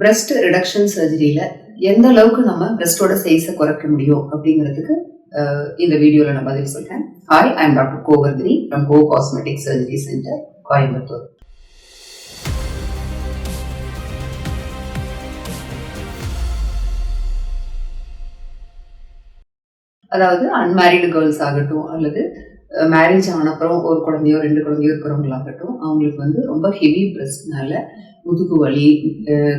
Breast reduction சர்ஜரியில எந்த அளவுக்கு நம்ம பிரஸ்டோட சைஸை குறைக்க முடியும் அப்படிங்கிறதுக்கு இந்த வீடியோல நான் பதில் சொல்றேன். Hi I am doctor Govarthini from go cosmetic surgery center Coimbatore அதாவது அன்மேரிடு கேர்ள்ஸ் ஆகட்டும் அல்லது மேரேஜ் ஆனப்புறம் ஒரு குழந்தையோ ரெண்டு குழந்தையோ இருக்கிறவங்களாகட்டும் அவங்களுக்கு வந்து ரொம்ப ஹெவி பிரஸ்ட்னால முதுகு வலி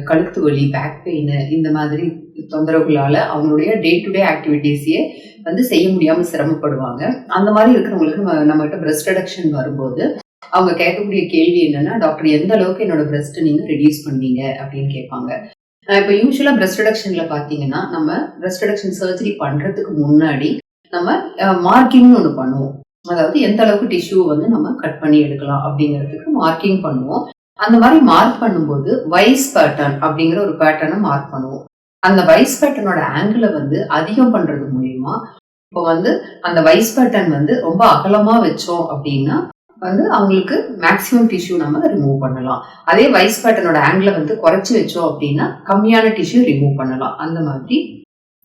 கழுத்து வலி பேக் பெயின் இந்த மாதிரி தொந்தரவுகளால் அவங்களுடைய டே டு டே ஆக்டிவிட்டீஸையே வந்து செய்ய முடியாமல் சிரமப்படுவாங்க. அந்த மாதிரி இருக்கிறவங்களுக்கு நம்ம நம்மகிட்ட பிரஸ்ட் ரிடக்ஷன் வரும்போது அவங்க கேட்கக்கூடிய கேள்வி என்னன்னா டாக்டர் எந்த அளவுக்கு என்னோட பிரஸ்ட் நீங்கள் ரெடியூஸ் பண்ணீங்க? அப்படின்னு கேட்பாங்க. இப்போ யூஸ்வலாக பிரஸ்ட் ரிடக்ஷனில் பார்த்தீங்கன்னா நம்ம பிரஸ்ட் ரிடக்ஷன் சர்ஜரி பண்ணுறதுக்கு முன்னாடி நம்ம மார்க்கிங்னு ஒன்று பண்ணுவோம். அதாவது எந்த அளவுக்கு டிஷ்யூ வந்து நம்ம கட் பண்ணி எடுக்கலாம் அப்படிங்கிறதுக்கு மார்க்கிங் பண்ணுவோம். அந்த மாதிரி மார்க் பண்ணும்போது வைஸ் பேட்டர்ன் அப்படிங்கிற ஒரு பேட்டர்னை மார்க் பண்ணுவோம். அந்த வைஸ் பேட்டர்னோட ஆங்கிளை வந்து அதிகம் பண்றது மூலியமா இப்போ வந்து அந்த வைஸ் பேட்டர்ன் வந்து ரொம்ப அகலமா வச்சோம் அப்படின்னா வந்து அவங்களுக்கு மேக்ஸிமம் டிஷ்யூ நம்ம ரிமூவ் பண்ணலாம். அதே வைஸ் பேட்டர்னோட ஆங்கிளை வந்து குறைச்சி வச்சோம் அப்படின்னா கம்மியான டிஷ்யூ ரிமூவ் பண்ணலாம். அந்த மாதிரி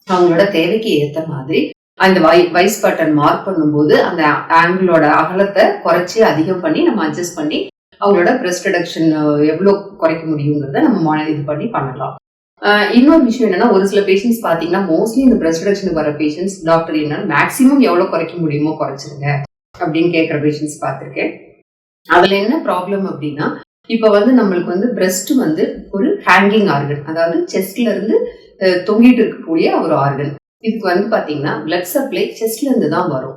அவங்களோட தேவைக்கு ஏற்ற மாதிரி அந்த வை வைஸ் பேட்டர்ன் மார்க் பண்ணும்போது அந்த ஆங்கிளோட அகலத்தை குறைச்சி அதிகம் பண்ணி நம்ம அட்ஜஸ்ட் பண்ணி அவங்களோட பிரஸ்ட் ரிடக்ஷன் எவ்வளோ குறைக்க முடியுங்கிறத நம்ம மொ- இது பண்ணி பண்ணலாம். இன்னொரு விஷயம் என்னன்னா ஒரு சில பேஷண்ட்ஸ் பாத்தீங்கன்னா மோஸ்ட்லி இந்த பிரஸ்ட் ரிடக்ஷனுக்கு வர பேஷண்ட்ஸ் டாக்டர் என்ன மேக்ஸிமம் எவ்வளவு குறைக்க முடியுமோ குறைச்சிருங்க அப்படின்னு கேட்குற பேஷண்ட்ஸ் பார்த்துருக்கேன். அதுல என்ன ப்ராப்ளம் அப்படின்னா இப்போ வந்து நம்மளுக்கு வந்து பிரஸ்ட் வந்து ஒரு ஹேங்கிங் ஆர்கன் அதாவது செஸ்ட்ல இருந்து அஹ், தொங்கிட்டு இருக்கக்கூடிய ஒரு ஆர்கன் இதுக்கு வந்து பாத்தீங்கன்னா பிளட் சப்ளை செஸ்ட்ல இருந்து தான் வரும்.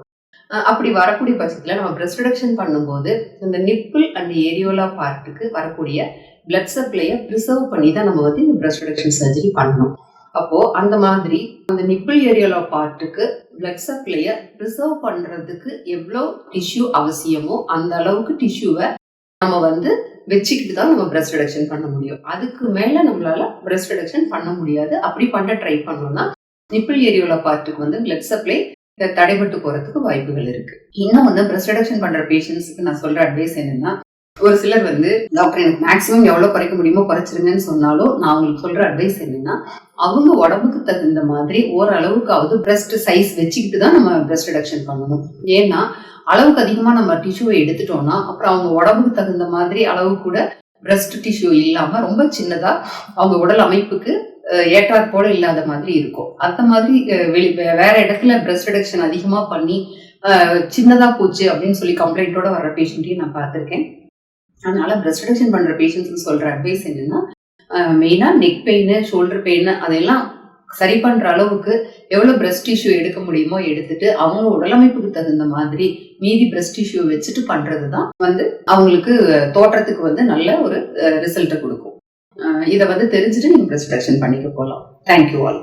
அப்படி வரக்கூடிய பட்சத்தில் நம்ம பிரஸ்ட் ரிடக்ஷன் பண்ணும்போது இந்த நிப்பிள் அண்ட் ஏரியோலா பார்ட்டுக்கு வரக்கூடிய பிளட் சப்ளையை ப்ரிசர்வ் பண்ணி தான் நம்ம வந்து இந்த பிரஸ்ட் ரிடக்ஷன் சர்ஜரி பண்ணணும். அப்போது அந்த மாதிரி அந்த நிப்பிள் ஏரியோலா பார்ட்டுக்கு பிளட் சப்ளையை ப்ரிசர்வ் பண்ணுறதுக்கு எவ்வளோ டிஷ்யூ அவசியமோ அந்த அளவுக்கு டிஷ்யூவை நம்ம வந்து வச்சுக்கிட்டு தான் நம்ம பிரஸ்ட் ரிடக்ஷன் பண்ண முடியும். அதுக்கு மேலே நம்மளால பிரஸ்ட் ரிடக்ஷன் பண்ண முடியாது. அப்படி பண்ண ட்ரை பண்ணோம்னா நிப்பிள் ஏரியோல பார்ட்டுக்கு வந்து பிளட் சப்ளை தடைபட்டு போறதுக்கு வாய்ப்புகள் இருக்கு. இன்னும் வந்து பிரஸ்ட் ரிடக்ஷன் பண்ற பேஷண்ட்ஸுக்கு நான் சொல்ற அட்வைஸ் என்னன்னா ஒரு சிலர் வந்து டாக்டர் எனக்கு மேக்ஸிமம் எவ்வளவு குறைக்க முடியுமோ குறைச்சிருங்கன்னு சொன்னாலும் நான் அவங்களுக்கு சொல்ற அட்வைஸ் என்னன்னா அவங்க உடம்புக்கு தகுந்த மாதிரி ஓரளவுக்காவது பிரஸ்ட் சைஸ் வச்சுக்கிட்டு தான் நம்ம பிரஸ்ட் ரிடக்ஷன் பண்ணணும். ஏன்னா அளவுக்கு அதிகமா நம்ம டிஷ்யூவை எடுத்துட்டோம்னா அப்புறம் அவங்க உடம்புக்கு தகுந்த மாதிரி அளவு கூட பிரஸ்ட் டிஷ்யூ இல்லாம ரொம்ப சின்னதா அவங்க உடல் அமைப்புக்கு அஹ், ஏற்றாற் போல இல்லாத மாதிரி இருக்கும். அந்த மாதிரி வெளி வேற இடத்துல பிரஸ்ட் ரிடக்ஷன் அதிகமாக பண்ணி சின்னதாக போச்சு அப்படின்னு சொல்லி கம்ப்ளைண்ட்டோட வர்ற பேஷண்ட்டையும் நான் பார்த்துருக்கேன். அதனால பிரஸ்ட் ரிடக்ஷன் பண்ணுற பேஷண்ட்ஸ்க்கு சொல்கிற அட்வைஸ் என்னென்னா மெயினாக நெக் பெயின் ஷோல்டர் பெயின் அதெல்லாம் சரி பண்ணுற அளவுக்கு எவ்வளோ பிரஸ்ட் டிஷ்யூ எடுக்க முடியுமோ எடுத்துட்டு அவங்க உடலமைப்புக்கு தகுந்த மாதிரி மீதி பிரஸ்ட் டிஷ்யூ வச்சுட்டு பண்ணுறது தான் வந்து அவங்களுக்கு தோற்றத்துக்கு வந்து நல்ல ஒரு ரிசல்ட்டை கொடுக்கும். இதை வந்து தெரிஞ்சுட்டு நீங்கள் பிரஸ்ட் பண்ணிக்க போகலாம் தேங்க்யூ ஆல்